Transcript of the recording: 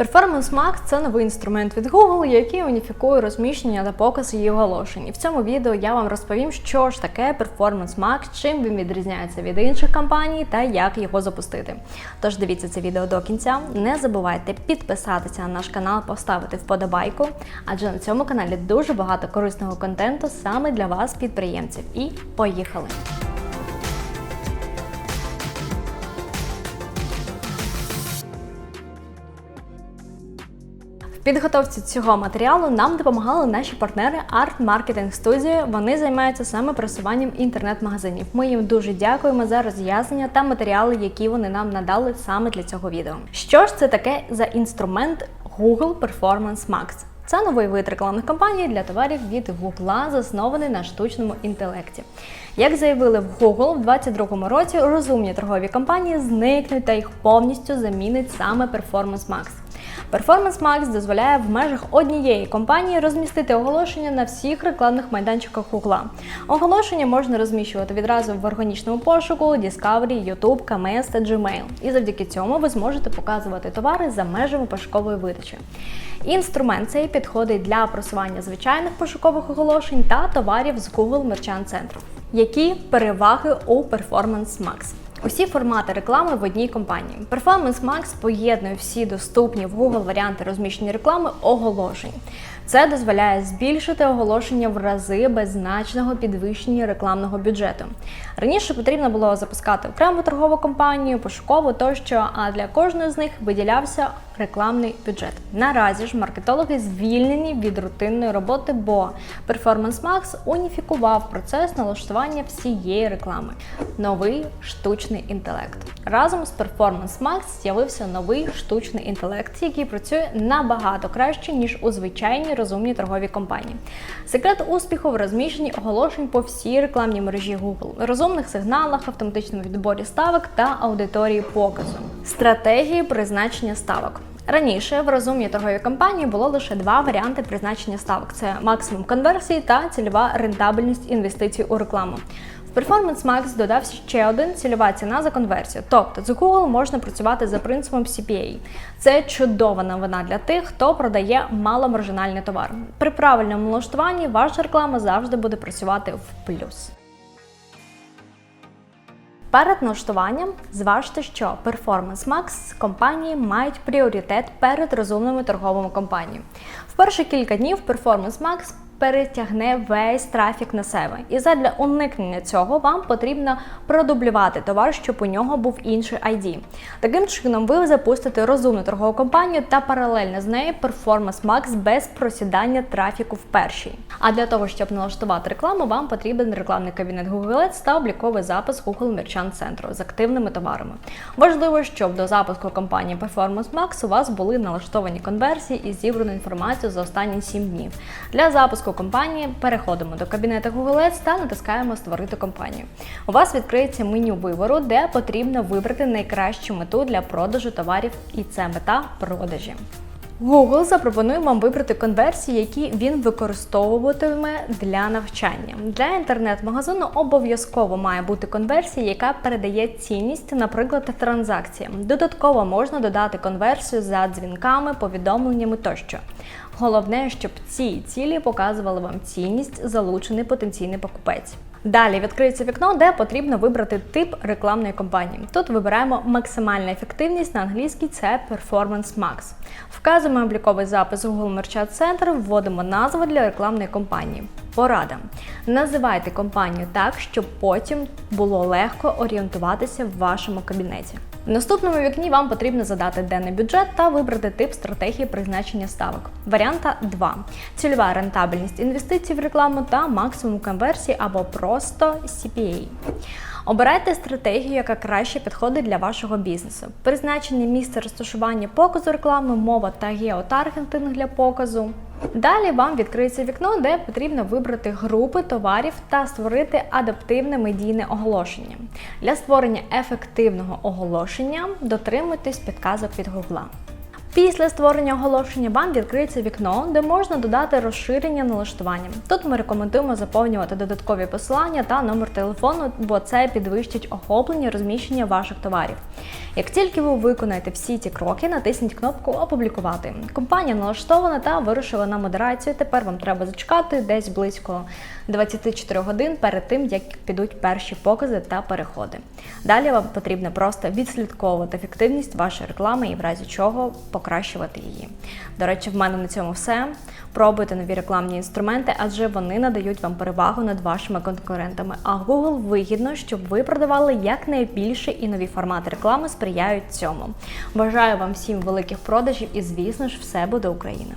Performance Max – це новий інструмент від Google, який уніфікує розміщення та показ її оголошень. І в цьому відео я вам розповім, що ж таке Performance Max, чим він відрізняється від інших компаній та як його запустити. Тож дивіться це відео до кінця. Не забувайте підписатися на наш канал, поставити вподобайку, адже на цьому каналі дуже багато корисного контенту саме для вас, підприємців. І поїхали! Підготовці цього матеріалу нам допомагали наші партнери Art Marketing Studio. Вони займаються саме просуванням інтернет-магазинів. Ми їм дуже дякуємо за роз'яснення та матеріали, які вони нам надали саме для цього відео. Що ж це таке за інструмент Google Performance Max? Це новий вид рекламних кампаній для товарів від Google, заснований на штучному інтелекті. Як заявили в Google, в 2022 році розумні торгові кампанії зникнуть та їх повністю замінить саме Performance Max. Performance Max дозволяє в межах однієї компанії розмістити оголошення на всіх рекламних майданчиках Google. Оголошення можна розміщувати відразу в органічному пошуку, Discovery, YouTube, KMS та Gmail. І завдяки цьому ви зможете показувати товари за межами пошукової видачі. Інструмент цей підходить для просування звичайних пошукових оголошень та товарів з Google Merchant Центру. Які переваги у Performance Max? Усі формати реклами в одній компанії. Performance Max поєднує всі доступні в Google варіанти розміщення реклами оголошень. Це дозволяє збільшити оголошення в рази без значного підвищення рекламного бюджету. Раніше потрібно було запускати окрему торгову компанію, пошукову тощо, а для кожної з них виділявся рекламний бюджет. Наразі ж маркетологи звільнені від рутинної роботи, бо Performance Max уніфікував процес налаштування всієї реклами. Новий штучний інтелект. Разом з Performance Max з'явився новий штучний інтелект, який працює набагато краще, ніж у звичайній розумній торговій компанії. Секрет успіху в розміщенні оголошень по всій рекламній мережі Google, розумних сигналах, автоматичному відборі ставок та аудиторії показу, стратегії призначення ставок. Раніше в розумній торговій компанії було лише два варіанти призначення ставок: це максимум конверсії та цільова рентабельність інвестицій у рекламу. В Performance Max додався ще один цільова ціна за конверсію. Тобто з Google можна працювати за принципом CPA. Це чудова новина для тих, хто продає маломаржинальний товар. При правильному налаштуванні ваша реклама завжди буде працювати в плюс. Перед налаштуванням зважте, що Performance Max компанії мають пріоритет перед розумними торговими компаніями. В перші кілька днів Performance Max перетягне весь трафік на себе. І задля уникнення цього вам потрібно продублювати товар, щоб у нього був інший ID. Таким чином, ви запустите розумну торгову компанію та паралельно з нею Performance Max без просідання трафіку в першій. А для того, щоб налаштувати рекламу, вам потрібен рекламний кабінет Google Ads та обліковий запис Google Merchant Центру з активними товарами. Важливо, щоб до запуску кампанії Performance Max у вас були налаштовані конверсії і зібрану інформацію за останні 7 днів. Для запуску компанії переходимо до кабінету Google Ads та натискаємо Створити компанію. У вас відкриється меню вибору, де потрібно вибрати найкращу мету для продажу товарів, і це мета продажі. Google запропонує вам вибрати конверсії, які він використовуватиме для навчання. Для інтернет-магазину обов'язково має бути конверсія, яка передає цінність, наприклад, транзакціям. Додатково можна додати конверсію за дзвінками, повідомленнями тощо. Головне, щоб ці цілі показували вам цінність, залучений потенційний покупець. Далі відкриється вікно, де потрібно вибрати тип рекламної кампанії. Тут вибираємо максимальна ефективність на англійській це Performance Max. Вказуємо обліковий запис Google Merchant Center, вводимо назву для рекламної кампанії. Порада. Називайте компанію так, щоб потім було легко орієнтуватися в вашому кабінеті. В наступному вікні вам потрібно задати денний бюджет та вибрати тип стратегії призначення ставок. Варіанта 2. Цільова рентабельність інвестицій в рекламу та максимум конверсії або просто CPA. Обирайте стратегію, яка краще підходить для вашого бізнесу. Призначення місця розташування показу реклами, мова та геотаргетинг для показу. Далі вам відкриється вікно, де потрібно вибрати групи товарів та створити адаптивне медійне оголошення. Для створення ефективного оголошення дотримуйтесь підказок від Google. Після створення оголошення вам відкриється вікно, де можна додати розширення налаштування. Тут ми рекомендуємо заповнювати додаткові посилання та номер телефону, бо це підвищить охоплення розміщення ваших товарів. Як тільки ви виконаєте всі ці кроки, натисніть кнопку Опублікувати. Компанія налаштована та вирушила на модерацію. Тепер вам треба зачекати десь близько 24 годин перед тим, як підуть перші покази та переходи. Далі вам потрібно просто відслідковувати ефективність вашої реклами і в разі чого покращувати її. До речі, в мене на цьому все. Пробуйте нові рекламні інструменти, адже вони надають вам перевагу над вашими конкурентами. А Google вигідно, щоб ви продавали якнайбільше і нові формати реклами сприяють цьому. Бажаю вам всім великих продажів і, звісно ж, все буде Україна!